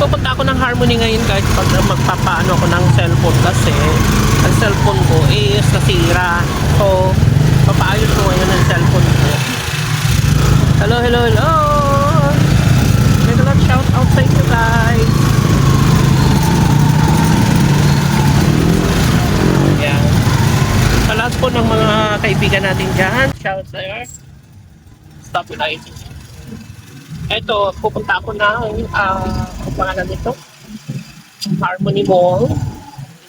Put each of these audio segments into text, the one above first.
pupunta ako ng Harmony ngayon guys pag magpapaano ako ng cellphone kasi ang cellphone ko is nasira. So, papaayos ko ngayon ng cellphone ko. Hello, hello, hello! Make a lot shout out sa guys! Ayan. Sa lahat po ng mga kaibigan natin dyan, shout out sa'yo. Stop it, I Eto, pupunta ako ng, ah, ang pangalan nito? Harmony Mall.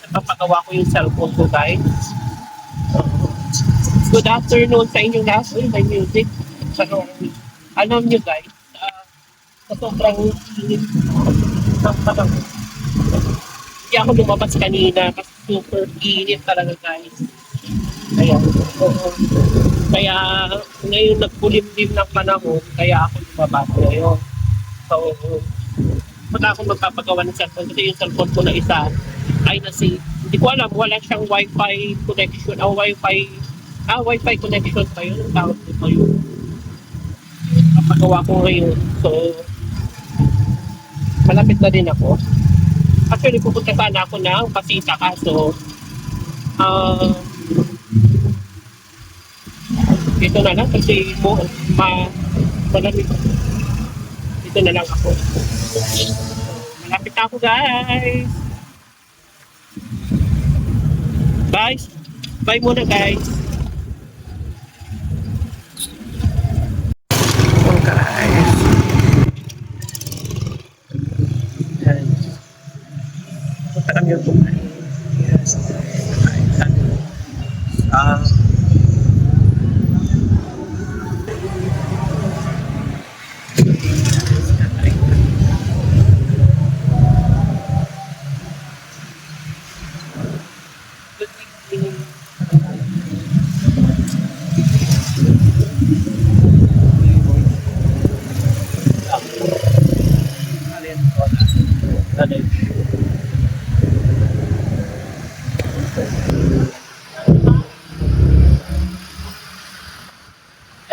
Napapagawa ko yung cellphone ko, guys. Good afternoon sa inyong lahat. Uy, may music. Ano, alam nyo, guys, sa sobrang init ng panahon. Hindi ako lumabas kanina kasi super init talaga, guys. Ayan. So, kaya ngayon nagkulimlim ng panahon, kaya ako lumabas ngayon. So, wala akong magpapagawa ng cellphone kasi yung cellphone ko na isa ay nasi, hindi ko alam, wala siyang wifi connection, o wifi, ah, wifi connection pa yun, ang tawag pa yun. Papagawa ko ngayon. So, malapit na din ako. Actually, pupunta sana ako ng Pasita kaso, ah, dito na lang kasi mo ma malamig. Dito na lang ako. Malapit ako guys. Bye. Bye muna guys. Oh guys. Yan. Punta kami yung kumain. Yes.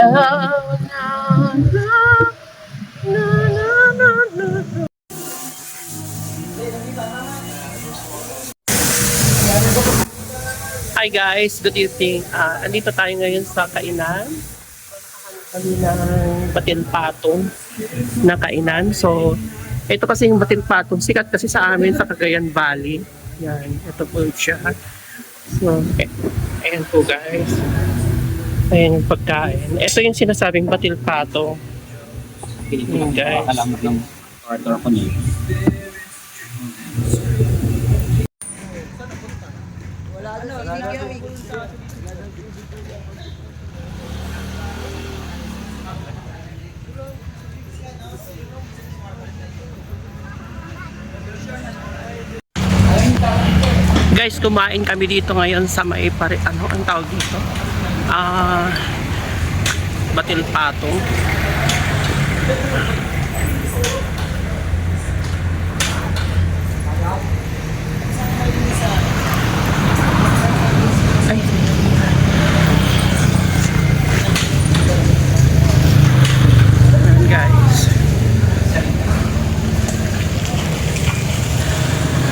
Ah. Hi guys, good evening. Ah, andito tayo ngayon sa kainan. Kami ng Batil Patong na kainan. So, ito kasi yung Batil Patong. Sikat kasi sa amin sa Cagayan Valley. Yan, ito po siya. So, eh, ayan po guys. Ayan yung pagkain. Ito yung sinasabing Batil Patong. Yun, guys. Salamat ng order ko niyo. Guys, kumain kami dito ngayon sa may pare, ano ang tawag dito? Ah, Batil Patong.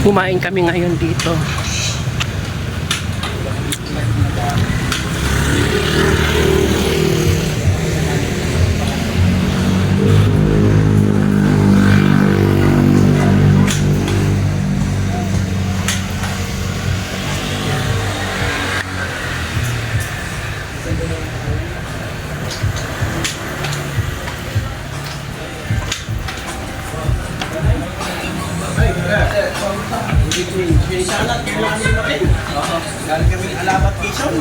Kumain kami ngayon dito. Galing kami alamat Quezon.